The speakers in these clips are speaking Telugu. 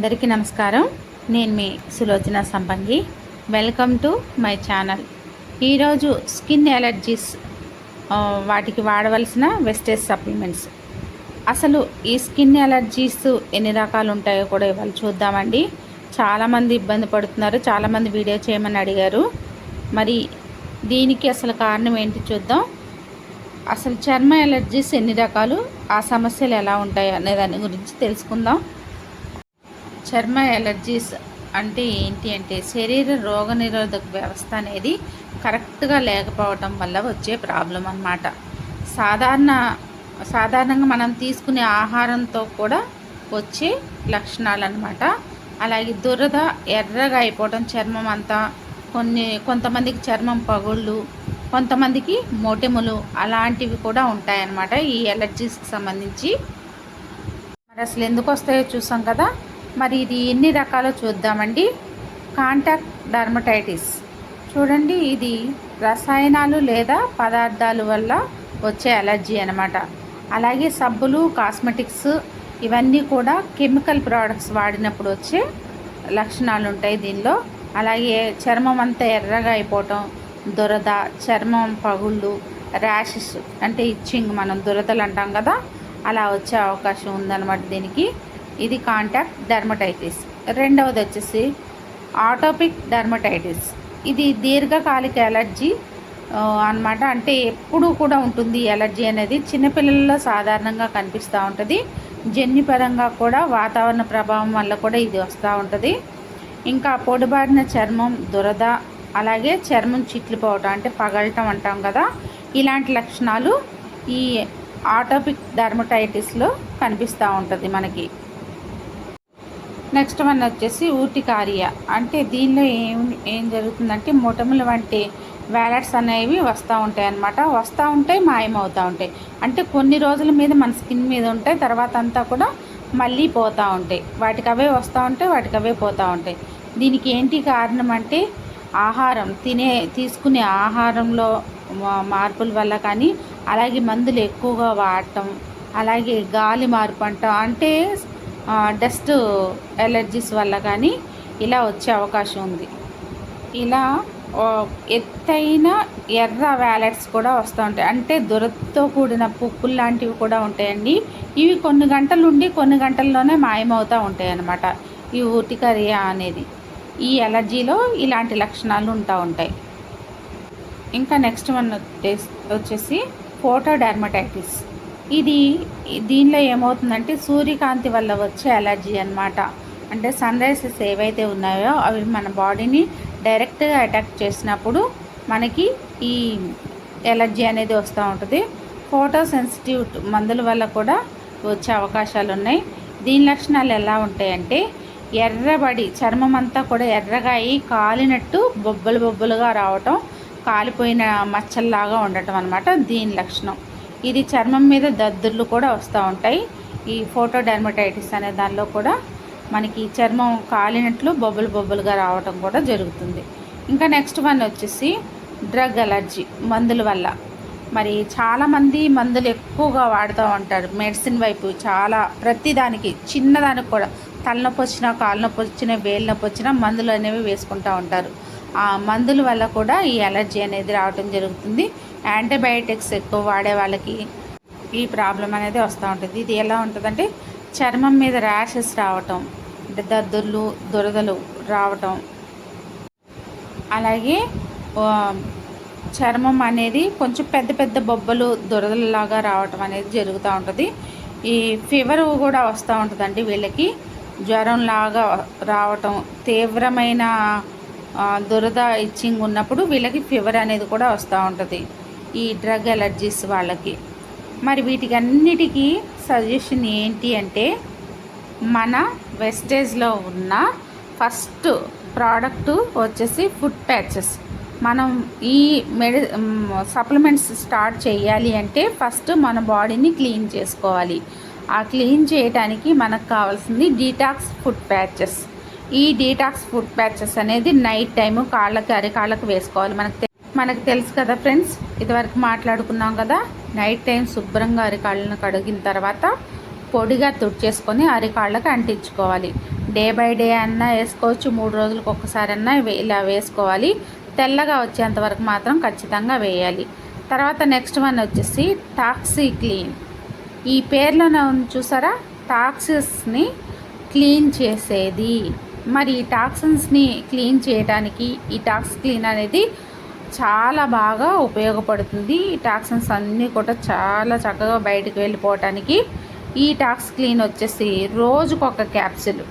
అందరికీ నమస్కారం. నేను మీ Sulochana Sampangi. Welcome to my channel ఈరోజు స్కిన్ ఎలర్జీస్ వాటికి వాడవలసిన వెస్టేజ్ సప్లిమెంట్స్. అసలు ఈ స్కిన్ ఎలర్జీస్ ఎన్ని రకాలు ఉంటాయో కూడా ఇవాళ చూద్దామండి. చాలామంది ఇబ్బంది పడుతున్నారు చాలామంది వీడియో చేయమని అడిగారు. మరి దీనికి అసలు కారణం ఏంటి చూద్దాం. అసలు చర్మ ఎలర్జీస్ ఎన్ని రకాలు ఆ సమస్యలు ఎలా ఉంటాయి అనే దాని గురించి తెలుసుకుందాం. చర్మ ఎలర్జీస్ అంటే ఏంటి అంటే శరీర రోగనిరోధక వ్యవస్థ అనేది కరెక్ట్గా లేకపోవటం వల్ల వచ్చే ప్రాబ్లం అన్నమాట. సాధారణ సాధారణంగా మనం తీసుకునే ఆహారంతో కూడా వచ్చే లక్షణాలు అన్నమాట అలాగే దురద ఎర్రగా అయిపోవటం చర్మం అంతా కొన్ని కొంతమందికి చర్మం పగుళ్ళు కొంతమందికి మొటిములు అలాంటివి కూడా ఉంటాయన్నమాట ఈ ఎలర్జీస్కి సంబంధించి. మరి అసలు ఎందుకు వస్తాయో చూసాం కదా? మరి ఇది ఎన్ని రకాలు చూద్దామండి? Contact dermatitis. చూడండి ఇది రసాయనాలు లేదా పదార్థాలు వల్ల వచ్చే అలర్జీ అనమాట అలాగే సబ్బులు కాస్మెటిక్స్ ఇవన్నీ కూడా కెమికల్ ప్రోడక్ట్స్ వాడినప్పుడు వచ్చే లక్షణాలు ఉంటాయి దీనిలో. అలాగే చర్మం అంతా ఎర్రగా అయిపోవటం దురద చర్మం పగుళ్ళు ర్యాషెస్ అంటే ఇచ్చింగ్ మనం దురదలు అంటాం కదా అలా వచ్చే అవకాశం ఉందన్నమాట దీనికి. ఇది కాంటాక్ట్ డర్మటైటిస్ రెండవది వచ్చేసి ఆటోపిక్ డర్మటైటిస్ ఇది దీర్ఘకాలిక ఎలర్జీ అన్నమాట. అంటే ఎప్పుడూ కూడా ఉంటుంది ఎలర్జీ అనేది. చిన్నపిల్లల్లో సాధారణంగా కనిపిస్తూ ఉంటుంది. జన్యుపరంగా కూడా వాతావరణ ప్రభావం వల్ల కూడా ఇది వస్తూ ఉంటుంది. ఇంకా పొడిబారిన చర్మం దురద అలాగే చర్మం చిట్లిపోవటం అంటే పగలటం అంటాం కదా. ఇలాంటి లక్షణాలు ఈ ఆటోపిక్ డర్మటైటిస్లో కనిపిస్తూ ఉంటుంది మనకి. నెక్స్ట్ వన్ వచ్చేసి ఊటికారియా అంటే దీనిలో ఏం ఏం జరుగుతుందంటే మొటములు వంటి వ్యాలెట్స్ అనేవి వస్తూ ఉంటాయి అన్నమాట. వస్తూ ఉంటాయి మాయమవుతూ ఉంటాయి. అంటే కొన్ని రోజుల మీద మన స్కిన్ మీద ఉంటాయి తర్వాత అంతా కూడా మళ్ళీ పోతూ ఉంటాయి. వాటికి అవే వస్తూ ఉంటాయి వాటికి అవే పోతూ ఉంటాయి. దీనికి ఏంటి కారణం అంటే ఆహారం తినే తీసుకునే ఆహారంలో మా- మార్పుల వల్ల కానీ అలాగే మందులు ఎక్కువగా వాడటం అలాగే గాలి మార్పు అంటాం అంటే డస్ట్ ఎలర్జీస్ వల్ల కానీ ఇలా వచ్చే అవకాశం ఉంది. ఇలా ఎత్తైన ఎర్ర వ్యాలెట్స్ కూడా వస్తూ ఉంటాయి. అంటే దురదతో కూడిన పుప్పులు లాంటివి కూడా ఉంటాయండి. ఇవి కొన్ని గంటలు ఉండి కొన్ని గంటల్లోనే మాయమవుతూ ఉంటాయి అన్నమాట. ఈ ఊటికరియా అనేది. ఈ ఎలర్జీలో ఇలాంటి లక్షణాలు ఉంటా ఉంటాయి. ఇంకా నెక్స్ట్ వన్ వచ్చేసి- వచ్చేసి ఫోటోడర్మటైటిస్ ఇది దీనిలో ఏమవుతుందంటే సూర్యకాంతి వల్ల వచ్చే అలర్జీ అన్నమాట. అంటే సన్ రైజెస్ ఏవైతే ఉన్నాయో అవి మన బాడీని డైరెక్ట్గా అటాక్ చేసినప్పుడు మనకి ఈ ఎలర్జీ అనేది వస్తూ ఉంటుంది. ఫోటో సెన్సిటివ్ మందుల వల్ల కూడా వచ్చే అవకాశాలు ఉన్నాయి. దీని లక్షణాలు ఎలా ఉంటాయంటే ఎర్రబడి చర్మం అంతా కూడా ఎర్రగా అయి కాలినట్టు బొబ్బలు బొబ్బలుగా రావటం కాలిపోయిన మచ్చల్లాగా ఉండటం అనమాట దీని లక్షణం. ఇది చర్మం మీద దద్దుర్లు కూడా వస్తూ ఉంటాయి. ఈ ఫోటో డర్మటైటిస్ అనే దానిలో కూడా మనకి చర్మం కాలినట్లు బొబ్బలు బొబ్బలుగా రావటం కూడా జరుగుతుంది. ఇంకా నెక్స్ట్ వన్ వచ్చేసి డ్రగ్ అలర్జీ మందుల వల్ల. మరి చాలామంది మందులు ఎక్కువగా వాడుతూ ఉంటారు. మెడిసిన్ వైపు చాలా ప్రతిదానికి చిన్నదానికి కూడా తలనొప్పి వచ్చినా కాళ్ళ నొప్పి వచ్చినా వేలు నొప్పి వచ్చినా మందులు అనేవి వేసుకుంటూ ఉంటారు. మందుల వల్ల కూడా ఈ ఎలర్జీ అనేది రావటం జరుగుతుంది. యాంటీబయాటిక్స్ ఎక్కువ వాడే వాళ్ళకి ఈ ప్రాబ్లం అనేది వస్తూ ఉంటుంది. ఇది ఎలా ఉంటుందంటే చర్మం మీద ర్యాషెస్ రావటం అంటే దద్దుర్లు దురదలు రావటం. అలాగే చర్మం అనేది కొంచెం పెద్ద పెద్ద బొబ్బలు దురదలలాగా రావటం అనేది జరుగుతూ ఉంటుంది. ఈ ఫీవర్ కూడా వస్తూ ఉంటుందండి వీళ్ళకి. జ్వరం లాగా రావటం తీవ్రమైన దురద ఇచ్చింగ్ ఉన్నప్పుడు వీళ్ళకి ఫీవర్ అనేది కూడా వస్తూ ఉంటుంది. ఈ డ్రగ్ ఎలర్జీస్ వాళ్ళకి. మరి వీటికి అన్నిటికీ సజెషన్ ఏంటి అంటే మన వెస్టేజ్లో ఉన్న ఫస్ట్ ప్రోడక్ట్ వచ్చేసి ఫుడ్ ప్యాచెస్. మనం ఈ మెడి సప్లిమెంట్స్ స్టార్ట్ చేయాలి అంటే ఫస్ట్ మన బాడీని క్లీన్ చేసుకోవాలి. ఆ క్లీన్ చేయడానికి మనకు కావాల్సింది డీటాక్స్ ఫుడ్ ప్యాచెస్. ఈ డీటాక్స్ ఫుడ్ ప్యాచెస్ అనేది నైట్ టైము కాళ్ళకి అరికాళ్ళకు వేసుకోవాలి. మనకు మనకు తెలుసు కదా ఫ్రెండ్స్ ఇదివరకు మాట్లాడుకున్నాం కదా నైట్ టైం శుభ్రంగా అరికాళ్ళను కడిగిన తర్వాత పొడిగా తుడిచేసుకొని అరికాళ్ళకి అంటించుకోవాలి. డే బై డే అన్నా వేసుకోవచ్చు మూడు రోజులకు ఒక్కసారి అన్నా ఇలా వేసుకోవాలి. తెల్లగా వచ్చేంత వరకు మాత్రం ఖచ్చితంగా వేయాలి. తర్వాత నెక్స్ట్ వన్ వచ్చేసి టాక్సీ క్లీన్. ఈ పేర్లను చూసారా? టాక్సిస్ని క్లీన్ చేసేది. మరి ఈ టాక్సిన్స్ని క్లీన్ చేయడానికి ఈ టాక్స్ క్లీన్ అనేది చాలా బాగా ఉపయోగపడుతుంది. ఈ టాక్సిన్స్ అన్నీ కూడా చాలా చక్కగా బయటకు వెళ్ళిపోవటానికి ఈ టాక్స్ క్లీన్ వచ్చేసి రోజుకొక క్యాప్సిల్.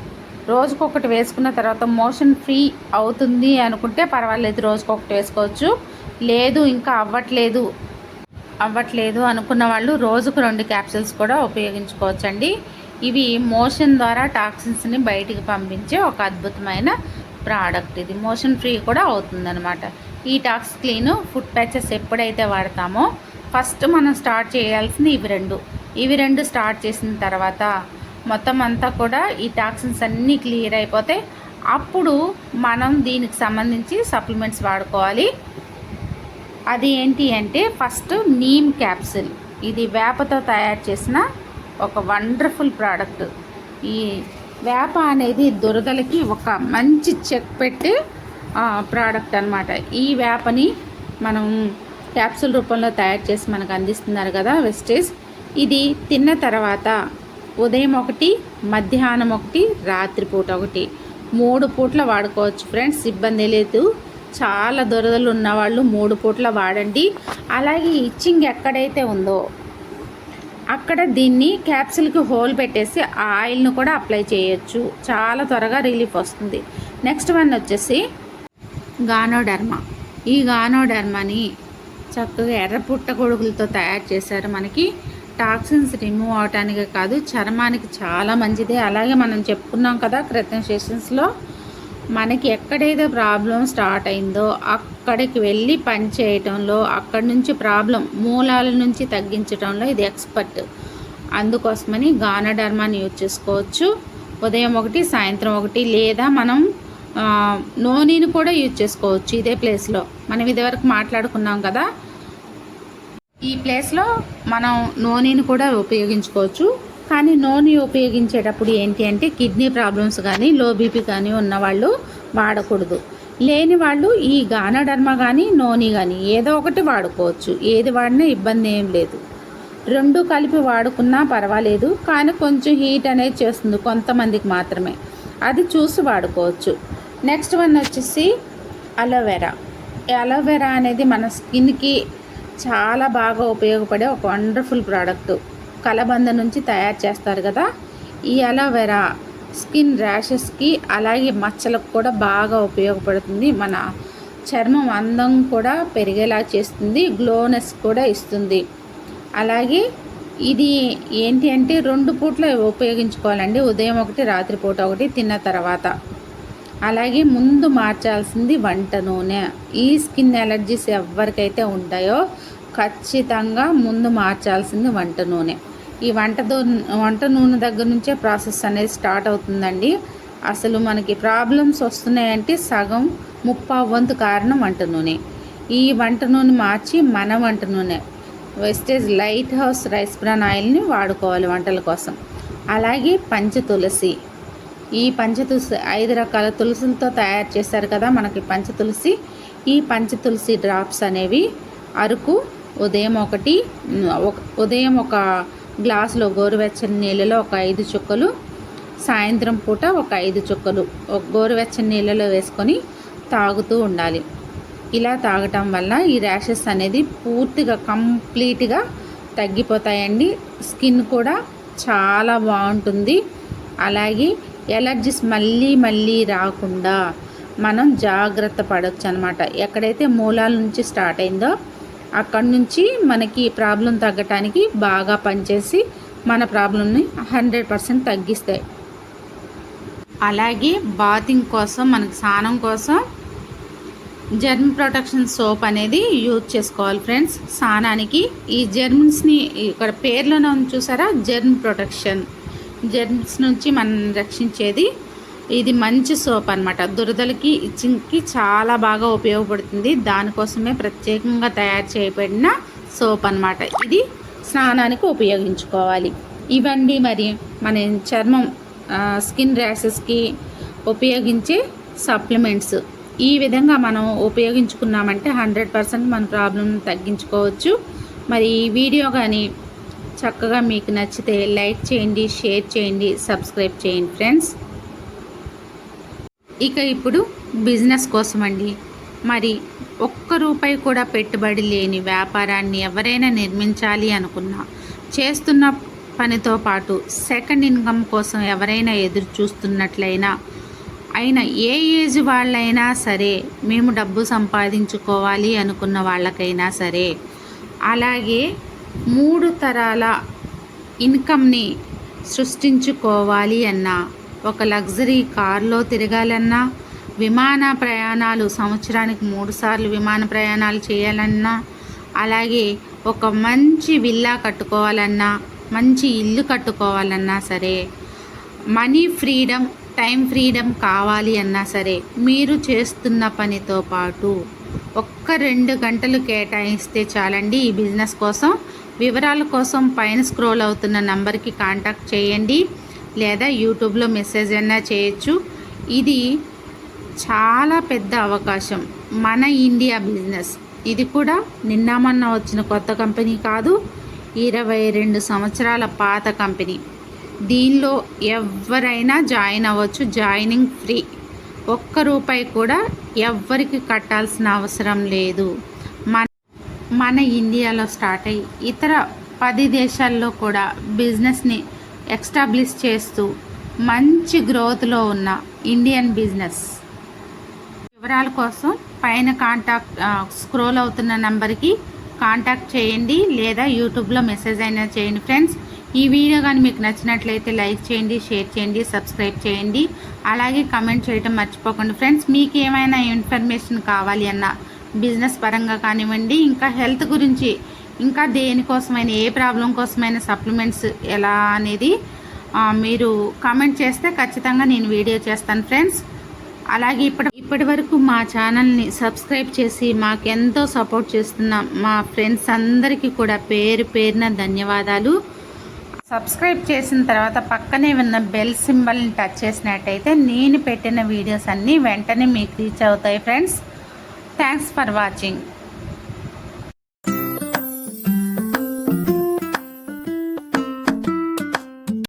రోజుకొకటి వేసుకున్న తర్వాత మోషన్ ఫ్రీ అవుతుంది అనుకుంటే పర్వాలేదు రోజుకొకటి వేసుకోవచ్చు. లేదు ఇంకా అవ్వట్లేదు. అవ్వట్లేదు అనుకున్న వాళ్ళు రోజుకు రెండు క్యాప్సిల్స్ కూడా ఉపయోగించుకోవచ్చండి. ఇవి మోషన్ ద్వారా టాక్సిన్స్ని బయటికి పంపించే ఒక అద్భుతమైన ప్రోడక్ట్ ఇది మోషన్ ఫ్రీ కూడా అవుతుందన్నమాట. ఈ టాక్స్ క్లీన్ ఫుడ్ ప్యాచెస్ ఎప్పుడైతే వాడతామో ఫస్ట్ మనం స్టార్ట్ చేయాల్సింది ఇవి రెండు. ఇవి రెండు స్టార్ట్ చేసిన తర్వాత మొత్తం అంతా కూడా ఈ టాక్సిన్స్ అన్నీ క్లియర్ అయిపోతే అప్పుడు మనం దీనికి సంబంధించి సప్లిమెంట్స్ వాడుకోవాలి. అది ఏంటి అంటే ఫస్ట్ నీమ్ క్యాప్సిల్. ఇది వేపతో తయారు చేసిన ఒక వండర్ఫుల్ ప్రోడక్ట్. ఈ వేప అనేది దురదలకి ఒక మంచి చెక్ పెట్టే ప్రోడక్ట్ అన్నమాట. ఈ వేపని మనం క్యాప్సూల్ రూపంలో తయారు చేసి మనకు అందిస్తున్నారు కదా వెస్టేజ్ ఇది తిన్న తర్వాత ఉదయం ఒకటి మధ్యాహ్నం ఒకటి రాత్రిపూట ఒకటి. మూడు పూట్ల వాడుకోవచ్చు ఫ్రెండ్స్ ఇబ్బంది లేదు. చాలా దొరదలు ఉన్నవాళ్ళు మూడు పూట్ల వాడండి. అలాగే ఇచ్చింగ్ ఎక్కడైతే ఉందో అక్కడ దీన్ని క్యాప్సిల్కి హోల్ పెట్టేసి ఆ ఆయిల్ను కూడా అప్లై చేయొచ్చు. చాలా త్వరగా రిలీఫ్ వస్తుంది. నెక్స్ట్ వన్ వచ్చేసి గానోడర్మా. ఈ గానోడర్మాని చక్కగా ఎర్ర పుట్ట గొడుగులతో తయారు చేశారు మనకి. టాక్సిన్స్ రిమూవ్ అవటానికి కాదు చర్మానికి చాలా మంచిది. అలాగే మనం చెప్పుకున్నాం కదా క్రితం సెషన్స్లో మనకి ఎక్కడైతే ప్రాబ్లం స్టార్ట్ అయిందో అక్కడికి వెళ్ళి పని చేయటంలో అక్కడి నుంచి ప్రాబ్లం మూలాల నుంచి తగ్గించడంలో ఇది ఎక్స్పర్ట్. అందుకోసమని గానధర్మాన్ని యూజ్ చేసుకోవచ్చు. ఉదయం ఒకటి సాయంత్రం ఒకటి లేదా మనం నోనీని కూడా యూజ్ చేసుకోవచ్చు ఇదే ప్లేస్లో. మనం ఇదివరకు మాట్లాడుకున్నాం కదా ఈ ప్లేస్లో మనం నోనీని కూడా ఉపయోగించుకోవచ్చు. కానీ నూనె ఉపయోగించేటప్పుడు ఏంటి అంటే కిడ్నీ ప్రాబ్లమ్స్ కానీ లో బీపీ కానీ ఉన్నవాళ్ళు వాడకూడదు. లేని వాళ్ళు ఈ గానడర్మ కానీ నూనె కానీ ఏదో ఒకటి వాడుకోవచ్చు. ఏది వాడినా ఇబ్బంది ఏం లేదు. రెండు కలిపి వాడుకున్నా పర్వాలేదు కానీ కొంచెం హీట్ అనేది చేస్తుంది కొంతమందికి మాత్రమే. అది చూసి వాడుకోవచ్చు. నెక్స్ట్ వన్ వచ్చేసి అలోవెరా. అలోవెరా అనేది మన స్కిన్కి చాలా బాగా ఉపయోగపడే ఒక వండర్ఫుల్ ప్రోడక్ట్. కలబంద నుంచి తయారు చేస్తారు కదా. ఈ అలోవెరా స్కిన్ ర్యాషెస్కి అలాగే మచ్చలకు కూడా బాగా ఉపయోగపడుతుంది. మన చర్మం అందం కూడా పెరిగేలా చేస్తుంది. గ్లోనెస్ కూడా ఇస్తుంది. అలాగే ఇది ఏంటి అంటే రెండు పూట్ల ఉపయోగించుకోవాలండి. ఉదయం ఒకటి రాత్రిపూట ఒకటి తిన్న తర్వాత. అలాగే ముందు మార్చాల్సింది వంట నూనె. ఈ స్కిన్ ఎలర్జీస్ ఎవరికైతే ఉంటాయో ఖచ్చితంగా ముందు మార్చాల్సింది వంట నూనె. ఈ వంట వంట నూనె దగ్గర నుంచే ప్రాసెస్ అనేది స్టార్ట్ అవుతుందండి. అసలు మనకి ప్రాబ్లమ్స్ వస్తున్నాయంటే సగం ముప్పా వంతు కారణం వంట నూనె. ఈ వంట నూనె మార్చి మన వంట నూనె. Vestige light house rice bran ఆయిల్ని వాడుకోవాలి వంటల కోసం. అలాగే పంచ తులసి. ఈ పంచ తులసి ఐదు రకాల తులసులతో తయారు చేశారు కదా మనకి పంచ తులసి. ఈ పంచ తులసి డ్రాప్స్ అనేవి అరకు ఉదయం ఒకటి ఒక- ఉదయం ఒక గ్లాసులో గోరువెచ్చని నీళ్ళలో ఒక ఐదు చుక్కలు సాయంత్రం పూట ఒక ఐదు చుక్కలు ఒక గోరువెచ్చని నీళ్ళలో వేసుకొని తాగుతూ ఉండాలి. ఇలా తాగటం వల్ల ఈ ర్యాషెస్ అనేది పూర్తిగా కంప్లీట్గా తగ్గిపోతాయండి. స్కిన్ కూడా చాలా బాగుంటుంది. అలాగే ఎలర్జీస్ మళ్ళీ మళ్ళీ రాకుండా మనం జాగ్రత్త పడవచ్చు అనమాట ఎక్కడైతే మూలాల నుంచి స్టార్ట్ అయిందో అక్కడి నుంచి మనకి ప్రాబ్లం తగ్గటానికి బాగా పనిచేసి మన ప్రాబ్లంని హండ్రెడ్ పర్సెంట్ తగ్గిస్తాయి. అలాగే బాతింగ్ కోసం మనకి స్నానం కోసం జర్మ్ ప్రొటెక్షన్ సోప్ అనేది యూజ్ చేసుకోవాలి ఫ్రెండ్స్. స్నానానికి ఈ జర్మ్స్ని ఇక్కడ పేర్లోనే చూసారా? Germ protection. జర్మ్స్ నుంచి మనం రక్షించేది ఇది మంచి సోప్ అనమాట దురదలకి ఇచ్చింగ్కి చాలా బాగా ఉపయోగపడుతుంది. దానికోసమే ప్రత్యేకంగా తయారు చేయబడిన సోప్ అన్నమాట. ఇది స్నానానికి ఉపయోగించుకోవాలి. ఇవన్నీ మరి మన చర్మం స్కిన్ ర్యాషెస్కి ఉపయోగించే సప్లిమెంట్స్. ఈ విధంగా మనం ఉపయోగించుకున్నామంటే హండ్రెడ్ పర్సెంట్ మన ప్రాబ్లం తగ్గించుకోవచ్చు. మరి ఈ వీడియో కానీ చక్కగా మీకు నచ్చితే లైక్ చేయండి షేర్ చేయండి సబ్స్క్రైబ్ చేయండి ఫ్రెండ్స్. ఇక ఇప్పుడు బిజినెస్ కోసం అండి మరి ఒక్క రూపాయి కూడా పెట్టుబడి లేని వ్యాపారాన్ని ఎవరైనా నిర్మించాలి అనుకున్నా చేస్తున్న పనితో పాటు సెకండ్ ఇన్కమ్ కోసం ఎవరైనా ఎదురు చూస్తున్నట్లయినా అయినా ఏ ఏజ్ వాళ్ళైనా సరే మేము డబ్బు సంపాదించుకోవాలి అనుకున్న వాళ్ళకైనా సరే అలాగే మూడు తరాల ఇన్కమ్ని సృష్టించుకోవాలి అన్నా ఒక లగ్జరీ కార్లో తిరగాలన్నా విమాన ప్రయాణాలు సంవత్సరానికి మూడుసార్లు విమాన ప్రయాణాలు చేయాలన్నా అలాగే ఒక మంచి విల్లా కట్టుకోవాలన్నా మంచి ఇల్లు కట్టుకోవాలన్నా సరే మనీ ఫ్రీడమ్ టైం ఫ్రీడమ్ కావాలి అన్నా సరే మీరు చేస్తున్న పనితో పాటు ఒక్క రెండు గంటలు కేటాయిస్తే చాలండి ఈ బిజినెస్ కోసం. వివరాల కోసం పైన స్క్రోల్ అవుతున్న నంబర్కి కాంటాక్ట్ చేయండి. లేదా యూట్యూబ్లో మెసేజ్ అయినా చేయొచ్చు. ఇది చాలా పెద్ద అవకాశం. మన ఇండియా బిజినెస్. ఇది కూడా నిన్న మొన్న వచ్చిన కొత్త కంపెనీ కాదు ఇరవై రెండు సంవత్సరాల పాత కంపెనీ. దీనిలో ఎవరైనా జాయిన్ అవ్వచ్చు జాయినింగ్ ఫ్రీ. ఒక్క రూపాయి కూడా ఎవ్వరికి కట్టాల్సిన అవసరం లేదు. మన మన ఇండియాలో స్టార్ట్ అయ్యి ఇతర పది దేశాల్లో కూడా బిజినెస్ని ఎక్స్టాబ్లిష్ చేస్తూ మంచి గ్రోత్లో ఉన్న ఇండియన్ బిజినెస్ వివరాల కోసం పైన కాంటాక్ట్ స్క్రోల్ అవుతున్న నెంబర్కి కాంటాక్ట్ చేయండి లేదా యూట్యూబ్లో మెసేజ్ అయినా చేయండి ఫ్రెండ్స్ ఈ వీడియో కానీ మీకు నచ్చినట్లయితే లైక్ చేయండి షేర్ చేయండి సబ్స్క్రైబ్ చేయండి. అలాగే కమెంట్ చేయడం మర్చిపోకండి ఫ్రెండ్స్ మీకు ఏమైనా ఇన్ఫర్మేషన్ కావాలి అన్న బిజినెస్ పరంగా కానివ్వండి ఇంకా హెల్త్ గురించి ఇంకా దేనికోసమైనా ఏ ప్రాబ్లం కోసమైనా సప్లిమెంట్స్ ఎలా అనేది మీరు కామెంట్ చేస్తే ఖచ్చితంగా నేను వీడియో చేస్తాను ఫ్రెండ్స్. అలాగే ఇప్పటి ఇప్పటి వరకు మా ఛానల్ని సబ్స్క్రైబ్ చేసి మాకెంతో సపోర్ట్ చేస్తున్న మా ఫ్రెండ్స్ అందరికీ కూడా పేరు పేరున ధన్యవాదాలు. సబ్స్క్రైబ్ చేసిన తర్వాత పక్కనే ఉన్న బెల్ సింబల్ని టచ్ చేసినట్టయితే నేను పెట్టిన వీడియోస్ అన్నీ వెంటనే మీకు రీచ్ అవుతాయి ఫ్రెండ్స్. Thanks for watching.